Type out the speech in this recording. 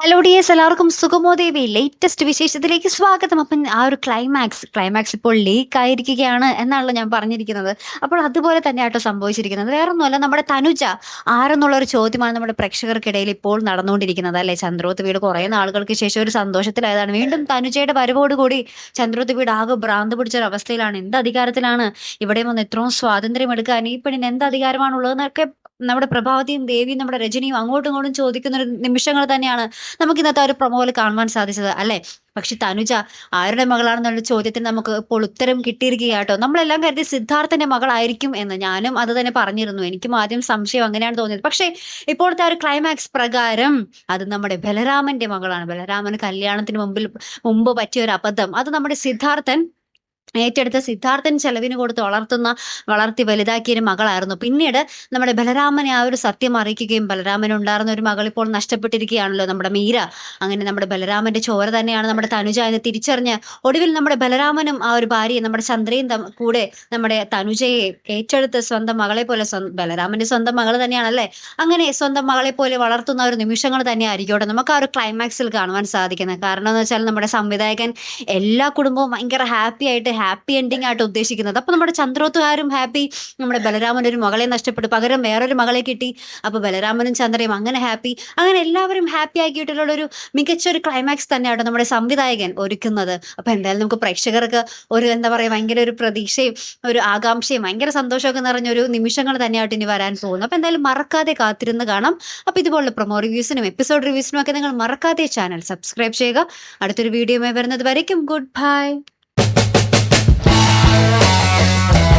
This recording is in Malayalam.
ഹലോ ഡിയേഴ്സ് എല്ലാവർക്കും സുഗമോ ദേവി? ലേറ്റസ്റ്റ് വിശേഷത്തിലേക്ക് സ്വാഗതം. അപ്പം ആ ഒരു ക്ലൈമാക്സ് ക്ലൈമാക്സ് ഇപ്പോൾ ലീക്ക് ആയിരിക്കുകയാണ് എന്നാണല്ലോ ഞാൻ പറഞ്ഞിരിക്കുന്നത്. അപ്പോൾ അതുപോലെ തന്നെ ആട്ടോ സംഭവിച്ചിരിക്കുന്നത്. വേറെ ഒന്നുമല്ല നമ്മുടെ തനുജ ആരെന്നുള്ള ഒരു ചോദ്യമാണ് നമ്മുടെ പ്രേക്ഷകർക്കിടയിൽ ഇപ്പോൾ നടന്നുകൊണ്ടിരിക്കുന്നത് അല്ലെ? ചന്ദ്രോത്ത് വീട് കുറേ നാളുകൾക്ക് ശേഷം ഒരു സന്തോഷത്തിലായതാണ്. വീണ്ടും തനുജയുടെ വരവോടുകൂടി ചന്ദ്രോത്ത് വീട് ആകെ ഭ്രാന്ത് പിടിച്ച ഒരു അവസ്ഥയിലാണ്. എന്ത് അധികാരത്തിലാണ് ഇവിടെ വന്ന് എത്രയും സ്വാതന്ത്ര്യം എടുക്കാൻ? ഈ പെണ്ണിന് എന്ത് അധികാരമാണുള്ളതെന്നൊക്കെ നമ്മുടെ പ്രഭാവതിയും ദേവിയും നമ്മുടെ രജനിയും അങ്ങോട്ടും ഇങ്ങോട്ടും ചോദിക്കുന്ന ഒരു നിമിഷങ്ങൾ തന്നെയാണ് നമുക്ക് ഇന്നത്തെ ഒരു പ്രൊമോയിൽ കാണുവാൻ സാധിച്ചത് അല്ലെ? പക്ഷെ തനുജ ആരുടെ മകളാണെന്നുള്ള ചോദ്യത്തിന് നമുക്ക് ഇപ്പോൾ ഉത്തരം കിട്ടിയിരിക്കുകയാട്ടോ. നമ്മളെല്ലാം കരുതി സിദ്ധാർത്ഥന്റെ മകളായിരിക്കും എന്ന് ഞാനും അത് തന്നെ പറഞ്ഞിരുന്നു. എനിക്കും ആദ്യം സംശയം അങ്ങനെയാണ് തോന്നിയത്. പക്ഷേ ഇപ്പോഴത്തെ ആ ഒരു ക്ലൈമാക്സ് പ്രകാരം അത് നമ്മുടെ ബലരാമന്റെ മകളാണ്. ബലരാമന് കല്യാണത്തിന് മുമ്പിൽ മുമ്പ് പറ്റിയ ഒരു അബദ്ധം. അത് നമ്മുടെ സിദ്ധാർത്ഥൻ ഏറ്റെടുത്ത സിദ്ധാർത്ഥൻ ചെലവിന് കൊടുത്ത് വളർത്തുന്ന വളർത്തി വലുതാക്കിയ ഒരു മകളായിരുന്നു. പിന്നീട് നമ്മുടെ ബലരാമനെ ആ ഒരു സത്യം അറിയിക്കുകയും ബലരാമനുണ്ടായിരുന്ന ഒരു മകൾ ഇപ്പോൾ നഷ്ടപ്പെട്ടിരിക്കുകയാണല്ലോ നമ്മുടെ മീര. അങ്ങനെ നമ്മുടെ ബലരാമന്റെ ചോര തന്നെയാണ് നമ്മുടെ തനുജ എന്ന് തിരിച്ചറിഞ്ഞ് ഒടുവിൽ നമ്മുടെ ബലരാമനും ആ ഒരു ഭാര്യയും നമ്മുടെ ചന്ദ്രയും കൂടെ നമ്മുടെ തനുജയെ ഏറ്റെടുത്ത് സ്വന്തം മകളെ പോലെ ബലരാമന്റെ സ്വന്തം മകൾ തന്നെയാണല്ലേ? അങ്ങനെ സ്വന്തം മകളെ പോലെ വളർത്തുന്ന ഒരു നിമിഷങ്ങൾ തന്നെ ആയിരിക്കട്ടെ നമുക്ക് ആ ഒരു ക്ലൈമാക്സിൽ കാണുവാൻ സാധിക്കുന്നത്. കാരണം എന്ന് വെച്ചാൽ നമ്മുടെ സംവിധായകൻ എല്ലാ കുടുംബവും ഭയങ്കര ഹാപ്പി ആയിട്ട് ഹാപ്പി എൻഡിങ് ആയിട്ട് ഉദ്ദേശിക്കുന്നത്. അപ്പൊ നമ്മുടെ ചന്ദ്രോത്തുകാരും ഹാപ്പി നമ്മുടെ ബലരാമൻ ഒരു മകളെ നഷ്ടപ്പെട്ടു. പകരം വേറൊരു മകളെ കിട്ടി. അപ്പൊ ബലരാമനും ചന്ദ്രയും അങ്ങനെ ഹാപ്പി അങ്ങനെ എല്ലാവരും ഹാപ്പി ആക്കിയിട്ടുള്ള ഒരു മികച്ച ഒരു ക്ലൈമാക്സ് തന്നെയാണ് നമ്മുടെ സംവിധായകൻ ഒരുക്കുന്നത്. അപ്പൊ എന്തായാലും നമുക്ക് പ്രേക്ഷകർക്ക് ഒരു എന്താ പറയാ ഭയങ്കര ഒരു പ്രതീക്ഷയും ഒരു ആകാംക്ഷയും ഭയങ്കര സന്തോഷമൊക്കെ നിറഞ്ഞ ഒരു നിമിഷങ്ങൾ തന്നെയായിട്ട് ഇനി വരാൻ പോകുന്നു. അപ്പൊ എന്തായാലും മറക്കാതെ കാത്തിരുന്ന് കാണാം. അപ്പൊ ഇതുപോലുള്ള പ്രൊമോ റിവ്യൂസിനും എപ്പിസോഡ് റിവ്യൂസിനും ഒക്കെ നിങ്ങൾ മറക്കാതെ ചാനൽ സബ്സ്ക്രൈബ് ചെയ്യുക. അടുത്തൊരു വീഡിയോയുമായി വരുന്നത് വരയ്ക്കും. Good bye Yeah.